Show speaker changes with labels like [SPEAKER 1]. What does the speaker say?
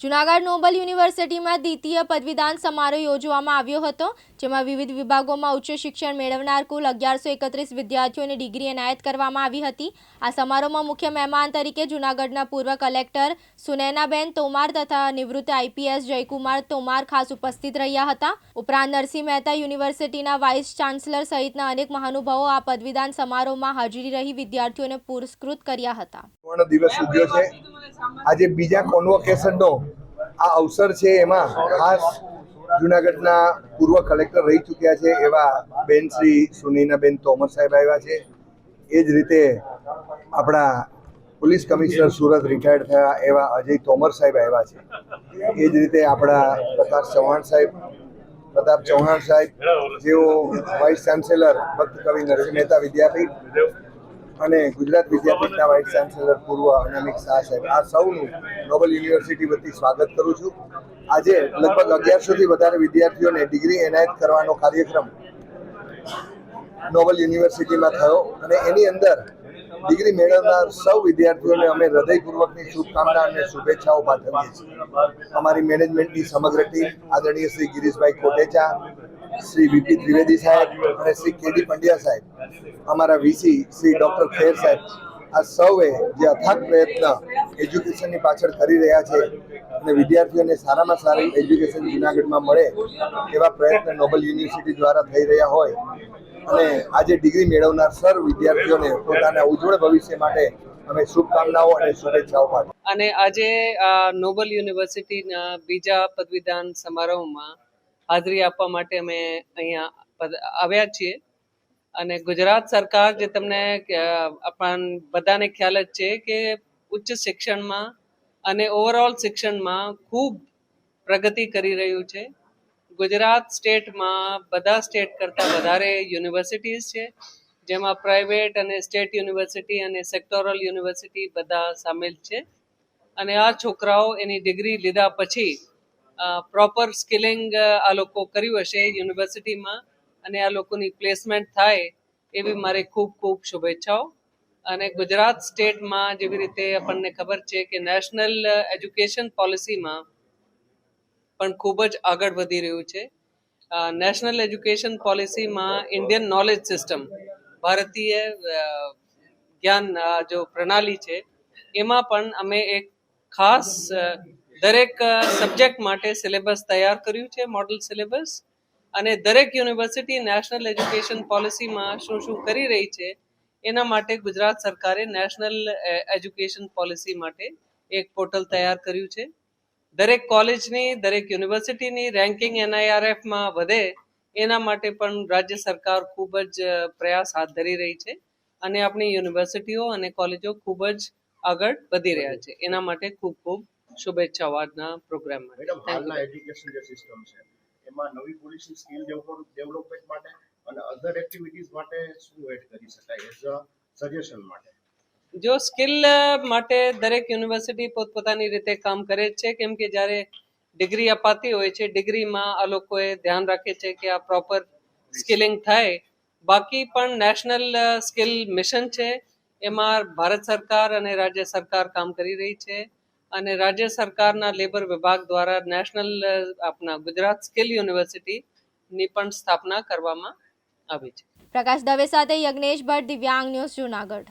[SPEAKER 1] Junagadh Nobel યુનિવર્સિટીમાં દ્વિતીય પદવીદાન સમારોહ યોજવામાં આવ્યો હતો, જેમાં વિવિધ વિભાગોમાં ઉચ્ચ શિક્ષણ મેળવનાર કુલ અગિયારસો એકત્રીસ વિદ્યાર્થીઓને ડિગ્રી એનાયત કરવામાં આવી હતી. આ સમારોહમાં મુખ્ય મહેમાન તરીકે જુનાગઢના પૂર્વ કલેક્ટર સુનૈનાબેન તોમાર તથા નિવૃત્ત આઈપીએસ જયકુમાર તોમાર ખાસ ઉપસ્થિત રહ્યા હતા. ઉપરાંત નરસિંહ મહેતા યુનિવર્સિટીના વાઇસ ચાન્સલર સહિતના અનેક મહાનુભાવો આ પદવીદાન સમારોહમાં હાજરી રહી વિદ્યાર્થીઓને પુરસ્કૃત કર્યા હતા.
[SPEAKER 2] સુવર્ણ દિવસ ઉજવ્યો છે. આજે બીજા કોન્વોકેશનનો આ અવસર છે એમાં ખાસ જુનાગઢના પૂર્વ કલેક્ટર રહી ચૂક્યા છે એવા બેન શ્રી સુનીનાબેન તોમર સાહેબ આવ્યા છે. એ જ રીતે આપણા પોલીસ કમિશનર સુરત રિટાયર્ડ થયા એવા અજય તોમર સાહેબ આવ્યા છે. એ જ રીતે આપણા પ્રકાશ ચૌહાણ સાહેબ પ્રતાપ ચૌહાણ સાહેબ જેઓ વાઇસ ચાન્સેલર ભક્ત કવિ નરસિંહ મહેતા વિદ્યાપીઠ અને ગુજરાત વિદ્યાપીઠના વાઇસ ચાન્સેલર પૂર્વ અનામિક શાહ સાહેબ, આ સૌનું નોબલ યુનિવર્સિટી વતી સ્વાગત કરું છું. આજે લગભગ અગિયારસોથી વધારે વિદ્યાર્થીઓને ડિગ્રી એનાયત કરવાનો કાર્યક્રમ નોબલ યુનિવર્સિટીમાં થયો અને એની અંદર ડિગ્રી મેળવનાર સૌ વિદ્યાર્થીઓને અમે હૃદયપૂર્વકની શુભકામના અને શુભેચ્છાઓ પાઠવીએ છીએ. અમારી મેનેજમેન્ટની સમગ્ર ટીમ આદરણીય શ્રી ગિરીશભાઈ કોટેચા શ્રી વીપી ત્રિવેદી સાહેબ અને શ્રી કેડી પંડ્યા સાહેબ, અમારા વીસી શ્રી ડૉક્ટર ખેર સાહેબ, આ સૌએ જે અથાગ પ્રયત્ન એજ્યુકેશનની પાછળ કરી રહ્યા છે અને વિદ્યાર્થીઓને સારામાં સારી એજ્યુકેશન જુનાગઢમાં મળે એવા પ્રયત્ન નોબલ યુનિવર્સિટી દ્વારા થઈ રહ્યા હોય અને આજે ડિગ્રી મેળવનાર સર વિદ્યાર્થીઓને પોતાના ઉજ્જવળ ભવિષ્ય માટે અમે શુભકામનાઓ અને શુભેચ્છાઓ પાઠવીએ.
[SPEAKER 3] અને આજે નોબલ યુનિવર્સિટીના બીજા પદવીદાન સમારોહમાં હાજરી આપવા માટે અમે અહીંયા આવ્યા છીએ. અને ગુજરાત સરકાર જે તમને આપણ બધાને ખ્યાલ જ છે કે ઉચ્ચ શિક્ષણમાં અને ઓવરઓલ શિક્ષણમાં ખૂબ પ્રગતિ કરી રહ્યું છે. ગુજરાત સ્ટેટમાં બધા સ્ટેટ કરતાં વધારે યુનિવર્સિટીઝ છે, જેમાં પ્રાઇવેટ અને સ્ટેટ યુનિવર્સિટી અને સેક્ટોરલ યુનિવર્સિટી બધા સામેલ છે. અને આ છોકરાઓ એની ડિગ્રી લીધા પછી પ્રોપર સ્કિલિંગ આ લોકો કર્યું હશે યુનિવર્સિટીમાં અને આ લોકોની પ્લેસમેન્ટ થાય એવી મારી ખૂબ ખૂબ શુભેચ્છાઓ. અને ગુજરાત સ્ટેટમાં જેવી રીતે આપણને ખબર છે કે નેશનલ એજ્યુકેશન પોલિસીમાં પણ ખૂબ જ આગળ વધી રહ્યું છે. નેશનલ એજ્યુકેશન પોલિસીમાં ઇન્ડિયન નોલેજ સિસ્ટમ ભારતીય જ્ઞાન જો પ્રણાલી છે, એમાં પણ અમે એક ખાસ દરેક સબ્જેક્ટ માટે સિલેબસ તૈયાર કર્યું છે મોડલ સિલેબસ અને દરેક યુનિવર્સિટી નેશનલ એજ્યુકેશન પોલિસીમાં શું શું કરી રહી છે, એના માટે ગુજરાત સરકારે નેશનલ એજ્યુકેશન પોલિસી માટે એક પોર્ટલ તૈયાર કર્યું છે. દરેક કોલેજની દરેક યુનિવર્સિટીની રેન્કિંગ એનઆઈઆરએફમાં વધે, એના માટે પણ રાજ્ય સરકાર ખૂબ જ પ્રયાસ હાથ ધરી રહી છે. અને આપણી યુનિવર્સિટીઓ અને કોલેજો ખૂબ જ આગળ વધી રહ્યા છે. એના માટે ખૂબ ખૂબ શુભેચ્છાઓ આજના પ્રોગ્રામ માટે
[SPEAKER 4] મેડમ હાલના એજ્યુકેશન જે સિસ્ટમ છે એમાં નવી પોલિસી સ્કિલ ડેવલપમેન્ટ માટે અને અધર એક્ટિવિટીઝ માટે શું એડ કરી શકાય એઝ અ સજેશન માટે?
[SPEAKER 3] જો સ્કિલ માટે દરેક યુનિવર્સિટી પોતપોતાની રીતે કામ કરે છે કેમ કે જ્યારે ડિગ્રી અપાતી હોય છે ડિગ્રીમાં આ લોકોએ ધ્યાન રાખે છે કે આ પ્રોપર સ્કિલિંગ થાય. બાકી પણ નેશનલ સ્કિલ મિશન છે. એમાં ભારત સરકાર અને રાજ્ય સરકાર કામ કરી રહી છે. અને રાજ્ય સરકારના લેબર વિભાગ દ્વારા નેશનલ આપના ગુજરાત સ્કિલ યુનિવર્સિટી ની પણ સ્થાપના કરવામાં આવી છે.
[SPEAKER 1] પ્રકાશ દવે સાથે યજ્ઞેશ ભટ્ટ દિવ્યાંગ ન્યૂઝ જુનાગઢ.